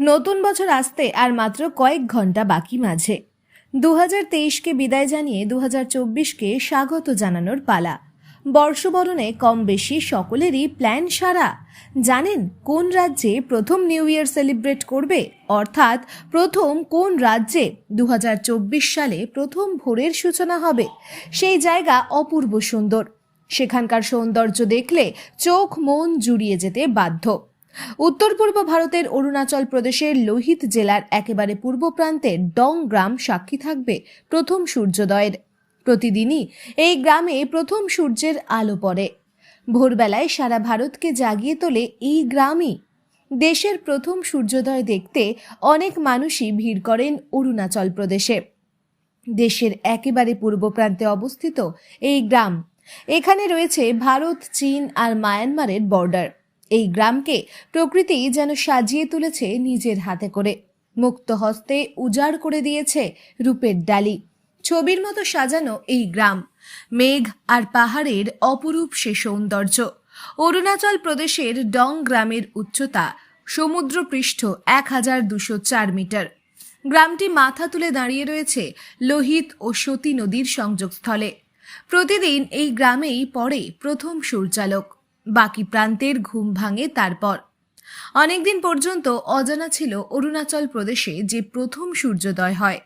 নতুন বছর আসতে আর মাত্র কয়েক ঘণ্টা বাকি মাঝে। দু হাজার তেইশকে বিদায় জানিয়ে দু হাজার চব্বিশকে স্বাগত জানানোর পালা। বর্ষবরণে কম বেশি সকলেরই প্ল্যান সারা। জানেন কোন রাজ্যে প্রথম নিউ ইয়ার সেলিব্রেট করবে? অর্থাৎ প্রথম কোন রাজ্যে দু হাজার চব্বিশ সালে প্রথম ভোরের সূচনা হবে? সেই জায়গা অপূর্ব সুন্দর। সেখানকার সৌন্দর্য দেখলে চোখ মন জুড়িয়ে যেতে বাধ্য। উত্তর পূর্ব ভারতের অরুণাচল প্রদেশের লোহিত জেলার একেবারে পূর্ব প্রান্তে ডং গ্রাম সাক্ষী থাকবে প্রথম সূর্যোদয়ের। প্রতিদিনই এই গ্রামে প্রথম সূর্যের আলো পড়ে। ভোরবেলায় সারা ভারতকে জাগিয়ে তোলে এই গ্রামই। দেশের প্রথম সূর্যোদয় দেখতে অনেক মানুষই ভিড় করেন অরুণাচল প্রদেশে। দেশের একেবারে পূর্ব প্রান্তে অবস্থিত এই গ্রাম। এখানে রয়েছে ভারত, চীন আর মায়ানমারের বর্ডার। এই গ্রামকে প্রকৃতি যেন সাজিয়ে তুলেছে নিজের হাতে করে। মুক্ত হস্তে উজাড় করে দিয়েছে রূপের ডালি। ছবির মতো সাজানো এই গ্রাম। মেঘ আর পাহাড়ের অপরূপ সে সৌন্দর্য। অরুণাচল প্রদেশের ডং গ্রামের উচ্চতা সমুদ্রপৃষ্ঠ এক হাজার দুশো চার মিটার। গ্রামটি মাথা তুলে দাঁড়িয়ে রয়েছে লোহিত ও সতী নদীর সংযোগস্থলে। প্রতিদিন এই গ্রামেই পড়ে প্রথম সূর্যালোক। বাকি প্রান্তের ঘুম ভাঙে তারপর। অনেকদিন পর্যন্ত অজানা ছিল অরুণাচল প্রদেশে যে প্রথম সূর্যোদয় হয়।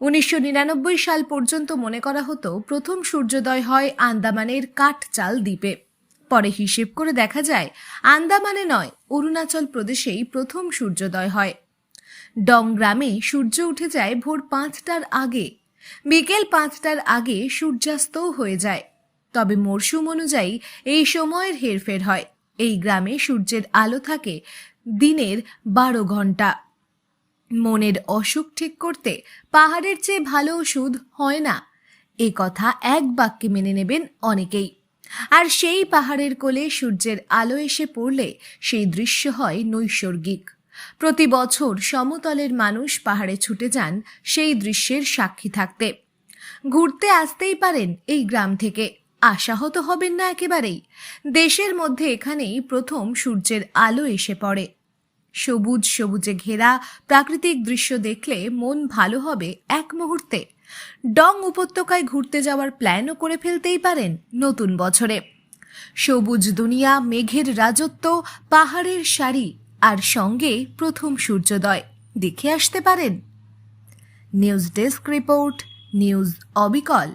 উনিশশো নিরানব্বই সাল পর্যন্ত মনে করা হতো প্রথম সূর্যোদয় হয় আন্দামানের কাঠচাল দ্বীপে। পরে হিসেব করে দেখা যায়, আন্দামানে নয়, অরুণাচল প্রদেশেই প্রথম সূর্যোদয় হয়। ডং গ্রামে সূর্য উঠে যায় ভোর পাঁচটার আগে। বিকেল পাঁচটার আগে সূর্যাস্তও হয়ে যায়। তবে মরশুম অনুযায়ী এই সময়ের হেরফের হয়। এই গ্রামে সূর্যের আলো থাকে দিনের বারো ঘণ্টা মনের অসুখ ঠিক করতে পাহাড়ের চেয়ে ভালো ওষুধ হয় না। এ কথা এক বাক্যে মেনে নেবেন অনেকেই। আর সেই পাহাড়ের কোলে সূর্যের আলো এসে পড়লে সেই দৃশ্য হয় নৈসর্গিক। প্রতি বছর সমতলের মানুষ পাহাড়ে ছুটে যান সেই দৃশ্যের সাক্ষী থাকতে। ঘুরতে আসতেই পারেন এই গ্রাম থেকে। আশাহত হবেন না একেবারেই। দেশের মধ্যে এখানেই প্রথম সূর্যের আলো এসে পড়ে। সবুজ সবুজে ঘেরা প্রাকৃতিক দৃশ্য দেখলে মন ভালো হবে এক মুহূর্তে। ডং উপত্যকায় ঘুরতে যাওয়ার প্ল্যানও করে ফেলতেই পারেন নতুন বছরে। সবুজ দুনিয়া, মেঘের রাজত্ব, পাহাড়ের সারি আর সঙ্গে প্রথম সূর্যোদয়। দেখে আসতে পারেন। নিউজ ডেস্ক রিপোর্ট, নিউজ অবিকল।